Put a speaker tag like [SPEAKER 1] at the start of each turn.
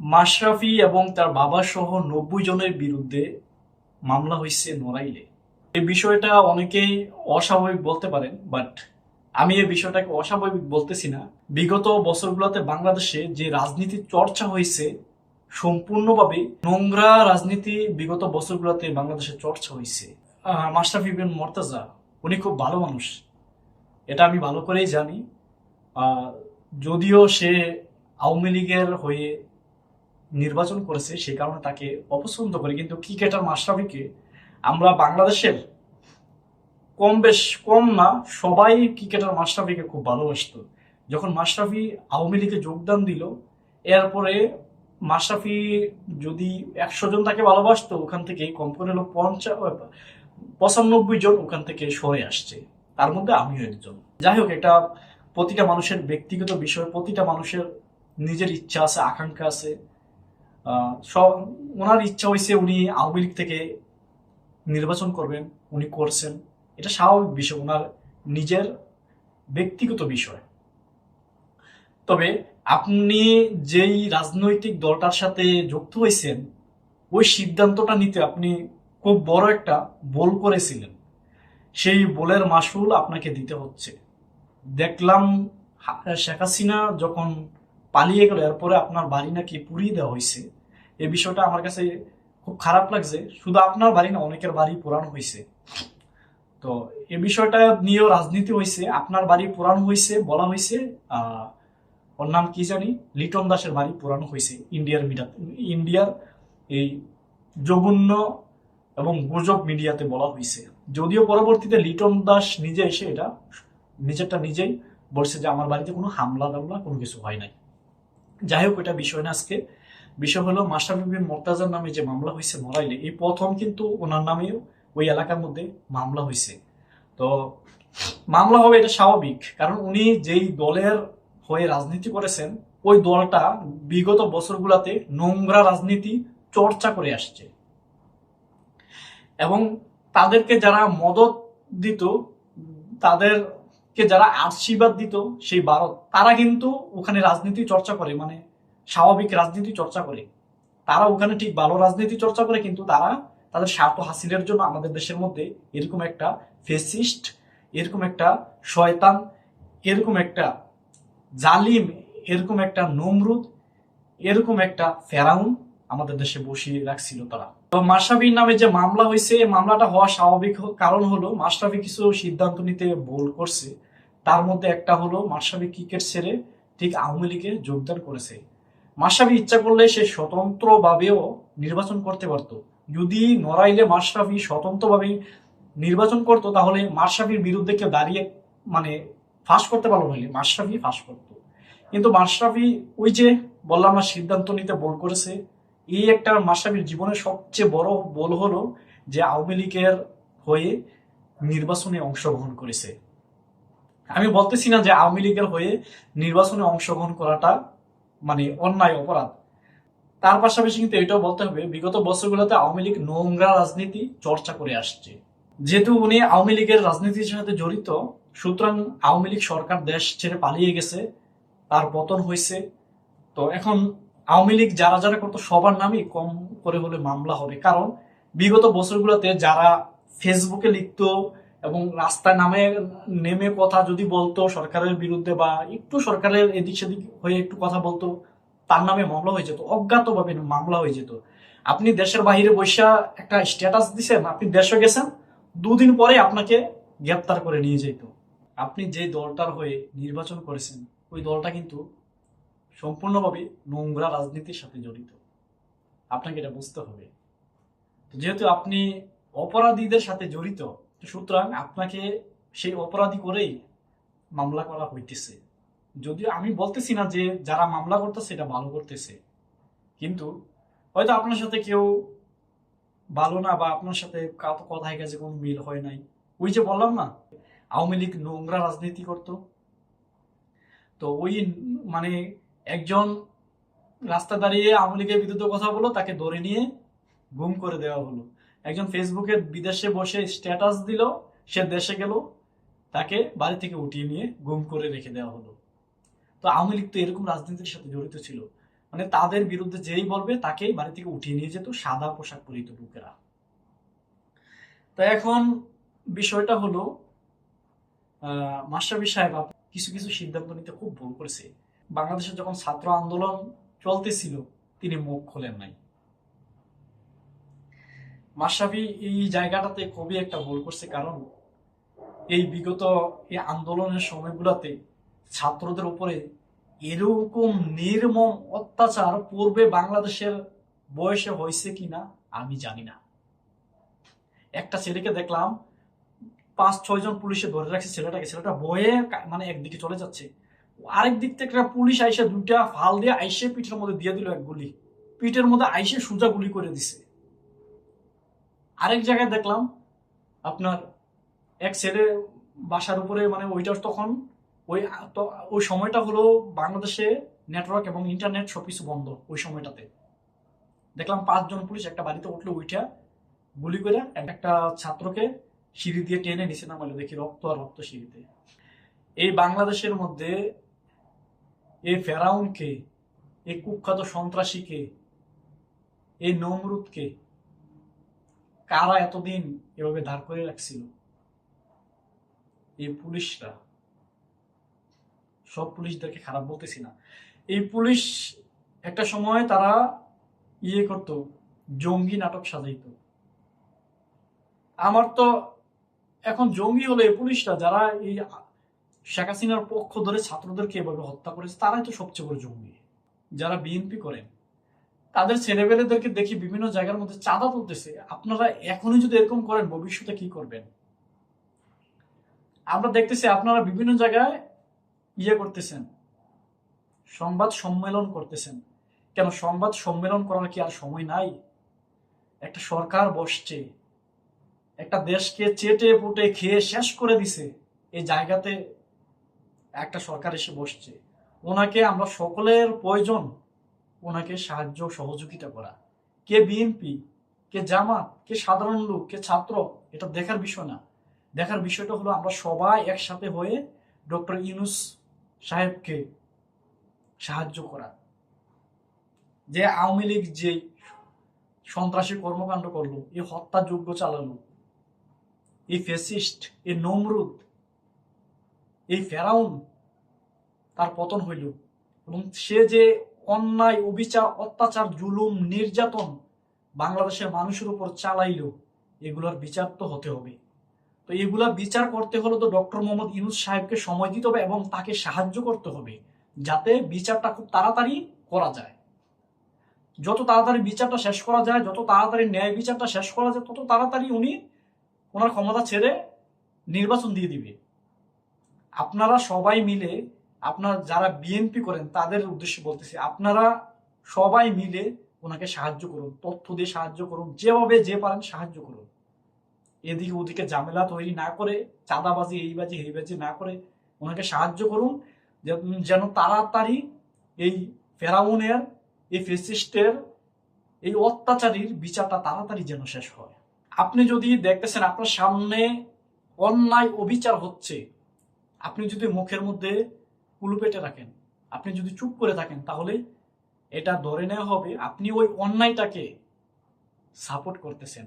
[SPEAKER 1] মাশরাফি এবং তার বাবা সহ নব্বই জনের বিরুদ্ধে মামলা হয়েছে নড়াইলে। এই বিষয়টা অনেকেই অস্বাভাবিক বলতে পারেন বাট আমি এই বিষয়টাকে অস্বাভাবিক বলতেছি না। বিগত বছরগুলোতে বাংলাদেশে যে রাজনীতি চর্চা হয়েছে, সম্পূর্ণভাবে নোংরা রাজনীতি বিগত বছরগুলোতে বাংলাদেশে চর্চা হয়েছে। মাশরাফি বিন মর্তাজা, উনি খুব ভালো মানুষ। এটা আমি ভালো করেই জানি। যদিও সে আওয়ামী লীগের হয়ে নির্বাচন করেছে, সে কারণে তাকে অপছন্দ করি। কিন্তু ক্রিকেটার মাশরাফিকে আমরা বাংলাদেশের কম বেশ কম না, সবাই ক্রিকেটার মাশরাফিকে খুব ভালোবাসতো। যখন মাশরাফি আওয়ামী লীগে যোগদান দিল, এরপরে মাশরাফি যদি একশো জন তাকে ভালোবাসতো, ওখান থেকে কম করে হলো পঁচানব্বই জন ওখান থেকে সরে আসছে। তার মধ্যে আমিও একজন। যাই হোক এটা প্রতিটা মানুষের ব্যক্তিগত বিষয়, প্রতিটা মানুষের নিজের ইচ্ছা আছে, আকাঙ্ক্ষা আছে। সব ওনার ইচ্ছা হয়েছে উনি আওয়ামী লীগ থেকে নির্বাচন করবেন, উনি করছেন। এটা স্বাভাবিক বিষয়, ওনার নিজের ব্যক্তিগত বিষয়। তবে আপনি যেই রাজনৈতিক দলটার সাথে যুক্ত হয়েছেন ওই সিদ্ধান্তটা নিতে আপনি খুব বড় একটা বল করেছিলেন। সেই বলের মাসুল আপনাকে দিতে হচ্ছে। দেখলাম শেখ হাসিনা যখন পালিয়ে গেল, এরপরে আপনার বাড়ি নাকি পুড়িয়ে দেওয়া হয়েছে এই বিষয়টা আমার কাছে খুব খারাপ লাগছে। শুধু আপনার বাড়ি না, অনেকের বাড়ি পুরাণ হয়েছে তো এই বিষয়টা নিয়েও রাজনীতি হয়েছে আপনার বাড়ি পুরাণ হয়েছে বলা হয়েছে ওর নাম কি জানি? লিটন দাসের বাড়ি পুরাণ হয়েছে ইন্ডিয়ার মিডিয়া ইন্ডিয়ার এই জঘন্য এবং গুজব মিডিয়াতে বলা হয়েছে যদিও পরবর্তীতে লিটন দাস নিজে এসে এটা, নিজেরটা নিজেই বলছে যে আমার বাড়িতে কোনো হামলা দামলা কোনো কিছু হয় নাই। যাই হোক, এটা বিষয় না আজকে। বিষয় হলো মাস্টার বিন মোর্তাজার নামে যে মামলা হয়েছে নড়াইলে এই প্রথম কিন্তু ওনার নামেও ওই এলাকার মধ্যে মামলা হয়েছে তো মামলা হবে এটা স্বাভাবিক, কারণ উনি যেই দলের হয়ে রাজনীতি করেছেন, ওই দলটা বিগত বছরগুলোতে নোংরা রাজনীতি চর্চা করে আসছে। এবং তাদেরকে যারা মদত দিত, তাদেরকে যারা আশীর্বাদ দিত সেই ভারত, তারা কিন্তু ওখানে রাজনীতি চর্চা করে মানে স্বাভাবিক রাজনীতি চর্চা করে। তারা ওখানে ঠিক ভালো রাজনীতি চর্চা করে, কিন্তু তারা তাদের স্বার্থ হাসিলের জন্য আমাদের দেশের মধ্যে এরকম একটা ফেসিস্ট, এরকম একটা শয়তান, এরকম একটা জালিম, এরকম একটা নমরুদ, এরকম একটা ফেরাউন আমাদের দেশে বসিয়ে রাখছিল তারা। তো মাশরাফির নামে যে মামলা হয়েছে, এই মামলাটা হওয়া স্বাভাবিক কারণ হলো মাশরাফি কিছু সিদ্ধান্ত নিতে ভুল করছে। তার মধ্যে একটা হলো মাশরাফি ক্রিকেট ছেড়ে ঠিক আওয়ামী লীগে যোগদান করেছে। মাশরাফি ইচ্ছা করলে সে স্বতন্ত্রভাবেও নির্বাচন করতে পারত। যদি নড়াইলে মাশরাফি স্বতন্ত্রভাবে নির্বাচন করতো, তাহলে মাশরাফির বিরুদ্ধে কেউ দাঁড়িয়ে মানে ফাঁস করতে পারল না মাশরাফি ফাঁস করতো। কিন্তু মাশরাফি ওই যে বললাম না, সিদ্ধান্ত নিতে বল করেছে। এই একটা মাশরাফির জীবনের সবচেয়ে বড় বল হলো যে আওয়ামী লীগের হয়ে নির্বাচনে অংশগ্রহণ করেছে। আমি বলতেছি না যে আওয়ামী লীগের হয়ে নির্বাচনে অংশগ্রহণ করাটা মানে অন্যায় অপরাধ। তার পাশাপাশি কিন্তু এটাও বলতে হবে, বিগত বছরগুলোতে আওয়ামী লীগ নোংরা রাজনীতি চর্চা করে আসছে। যেহেতু উনি আওয়ামী লীগের রাজনীতির সাথে জড়িত, সুতরাং আওয়ামী লীগ সরকার দেশ ছেড়ে পালিয়ে গেছে, তার পতন হয়েছে। তো এখন আওয়ামী লীগ যারা যারা করতো, সবার নামই কম করে হলে মামলা হবে। কারণ বিগত বছরগুলোতে যারা ফেসবুকে লিখতো এবং রাস্তায় নামে, নেমে কথা যদি বলতো সরকারের বিরুদ্ধে বা একটু সরকারের এদিক সেদিক হয়ে একটু কথা বলতো, তার নামে মামলা হয়ে যেত, অজ্ঞাতভাবে মামলা হয়ে যেত। আপনি দেশের বাইরে বৈশা একটা স্ট্যাটাস দিছেন, আপনি দেশে গেছেন, দুদিন পরে আপনাকে গ্রেপ্তার করে নিয়ে যেত। আপনি যে দলটার হয়ে নির্বাচন করেছেন, ওই দলটা কিন্তু সম্পূর্ণভাবে নোংরা রাজনীতির সাথে জড়িত। আপনাকে এটা বুঝতে হবে। যেহেতু আপনি অপরাধীদের সাথে জড়িত সুতরাং আপনাকে সেই অপরাধী করেই মামলা করা হইতেছে। যদিও আমি বলতেছি না যে যারা মামলা করতেছে এটা ভালো করতেছে। কিন্তু হয়তো আপনার সাথে কেউ ভালো না বা আপনার সাথে কথায় কাছে কোনো মিল হয় নাই। ওই যে বললাম না, আওয়ামী লীগ নোংরা রাজনীতি করতো। তো ওই মানে একজন রাস্তা দাঁড়িয়ে আওয়ামী লীগের বিরুদ্ধে কথা বলো তাকে ধরে নিয়ে গুম করে দেওয়া হলো। একজন ফেসবুকে বিদেশে বসে স্ট্যাটাস দিল, সে দেশে গেল, তাকে বাড়ি থেকে উঠিয়ে নিয়ে গুম করে রেখে দেওয়া হলো। তো আওয়ামী লীগ তো এরকম রাজনীতির সাথে জড়িত ছিল। মানে তাদের বিরুদ্ধে যেই বলবে, তাকেই বাড়ি থেকে উঠিয়ে নিয়ে যেত সাদা পোশাক পরিত লোকেরা। তা এখন বিষয়টা হলো মাস্টারবি সাহেব কিছু কিছু সিদ্ধান্ত নিতে খুব ভুল করেছে। বাংলাদেশে যখন ছাত্র আন্দোলন চলতেছিল, তিনি মুখ খোলেন নাই। মাশরাফি এই জায়গাটাতে খুবই একটা ভুল করছে, কারণ এই বিগত এই আন্দোলনের সময়গুলোতে ছাত্রদের উপরে এরকম নির্মম অত্যাচার পূর্বে বাংলাদেশের বয়সে হয়েছে কিনা, আমি জানি না। একটা ছেলেকে দেখলাম, পাঁচ, ছয় জন পুলিশে ধরে রাখছে ছেলেটাকে। ছেলেটা বয়ে মানে একদিকে চলে যাচ্ছে। আরেক দিক থেকে একটা পুলিশ আইসে দুইটা ফাল দিয়ে আইসে পিঠের মধ্যে দিয়ে দিল এক গুলি। পিঠের মধ্যে আইসে সোজা গুলি করে দিছে। আরেক জায়গায় দেখলাম আপনার এক ছেলে বাসার উপরে মানে ওইটা তখন ওই ওই সময়টা হলো বাংলাদেশে নেটওয়ার্ক এবং ইন্টারনেট সবকিছু বন্ধ ওই সময়টাতে। দেখলাম পাঁচজন পুলিশ একটা বাড়িতে উঠল, উইঠা গুলি করে একটা ছাত্রকে সিঁড়ি দিয়ে টেনে নিচে নামাইলো দেখি রক্ত আর রক্ত সিঁড়িতে। এই বাংলাদেশের মধ্যে এই ফেরাউনকে এই কুখ্যাত সন্ত্রাসীকে এই নমরুদকে কারা এতদিন এভাবে দাঁড় করে রাখছিল? এই পুলিশরা। সব পুলিশদেরকে খারাপ বলতেছি না। এই পুলিশ একটা সময় তারা ইয়ে করত, জঙ্গি নাটক সাজাইতো। আমার তো এখন জঙ্গি হলো এই পুলিশরা যারা এই শেখ হাসিনার পক্ষ ধরে ছাত্রদেরকে এভাবে হত্যা করেছে, তারাই তো সবচেয়ে বড় জঙ্গি। যারা বিএনপি করেন তাদের ছেলেবেলেদেরকে দেখি বিভিন্ন জায়গার মধ্যে চাঁদা তুলতেছে। আপনারা এখনই যদি এরকম করেন, ভবিষ্যতে কি করবেন? আমরা দেখতেছি আপনারা বিভিন্ন জায়গায় ইয়ে করতেছেন। সংবাদ সম্মেলন করতেছেন। কেন সংবাদ সম্মেলন করার কি আর সময় নাই? একটা সরকার বসছে। একটা দেশকে চেটে পুটে খেয়ে শেষ করে দিছে। এই জায়গাতে একটা সরকার এসে বসছে। ওনাকে আমরা সকলের প্রয়োজন ওনাকে সাহায্য সহযোগিতা করা। কে বিএনপি কে জামাত, কে সাধারণ লোক, কে ছাত্র, এটা দেখার বিষয় না। দেখার বিষয়টা হলো আমরা সবাই একসাথে হয়ে ডক্টর ইউনুস সাহেবকে সাহায্য করা। যে আওয়ামী লীগ যে সন্ত্রাসী কর্মকাণ্ড করল, এই হত্যাযোগ্য চালালো, এই ফেসিস্ট এই নমরুদ, এই ফেরাউন, তার পতন হইল এবং সে যে অন্যায়, অবিচার, অত্যাচার, জুলুম, নির্যাতন বাংলাদেশের মানুষের উপর চালাইল এগুলোর বিচার তো হতে হবে। তো এগুলা বিচার করতে হলে তো ডক্টর মোহাম্মদ ইউনুস সাহেবকে সময় দিতে হবে এবং তাকে সাহায্য করতে হবে যাতে বিচারটা খুব তাড়াতাড়ি করা যায়। যত তাড়াতাড়ি বিচারটা শেষ করা যায়, যত তাড়াতাড়ি ন্যায় বিচারটা শেষ করা যায়, তত তাড়াতাড়ি উনি ওনার ক্ষমতা ছেড়ে নির্বাচন দিয়ে দিবে। আপনারা সবাই মিলে আপনার যারা বিএনপি করেন, তাদের উদ্দেশ্যে বলতেছি, আপনারা সবাই মিলে ওনাকে সাহায্য করুন, তথ্য দিয়ে সাহায্য করুন, যেভাবে যে পারেন সাহায্য করুন। এদিকে ওদিকে ঝামেলা তৈরি না করে, চাঁদাবাজি এই বাজি এই বাজি না করে ওনাকে সাহায্য করুন, যেন তাড়াতাড়ি এই ফেরাউনের, এই ফেসিস্টের এই অত্যাচারীর বিচারটা তাড়াতাড়ি যেন শেষ হয়। আপনি যদি দেখতেছেন আপনার সামনে অন্যায় অবিচার হচ্ছে, আপনি যদি মুখের মধ্যে কুলুপেটে রাখেন। আপনি যদি চুপ করে থাকেন, তাহলে এটা ধরে নেওয়া হবে আপনি ওই অন্যায়টাকে সাপোর্ট করতেছেন।